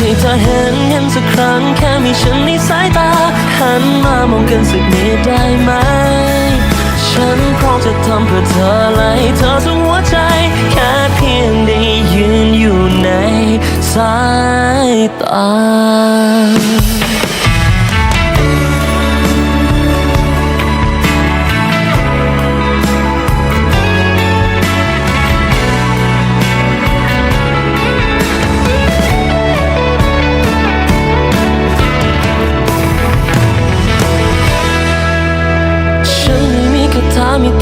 ให้เธอเห็นเห็นสักครั้งแค่มีฉันในสายตา หันมามองกันสักนิดได้ไหม ฉันพร้อมจะทำเพื่อเธอและให้เธอทั้งหัวใจ แค่เพียงได้ยืนอยู่ในสายตา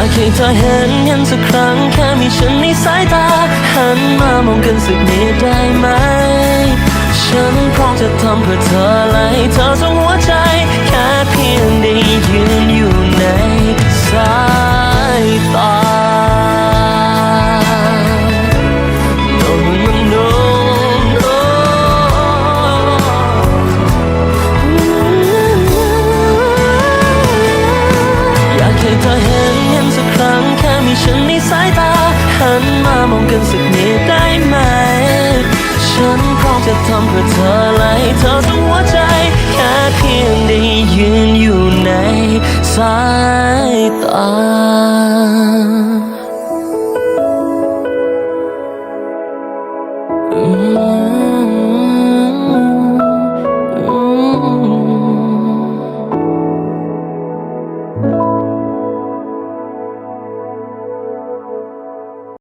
ากให้เธอเห็นเห็นสักครั้งแค่มีฉันในสายตา หันมามองกันสักนิดได้ไหม ฉันพร้อมจะทำเพื่อเธอและให้เธอทั้งหัวใจ แค่เพียงได้ยืนอยู่ในามองกันสักนิดได้ไหม ฉันพร้อมจะทำเพื่อเธอเลยเธอทั้งหัวใจ แค่เพียงได้ยืนอยู่ในสายตา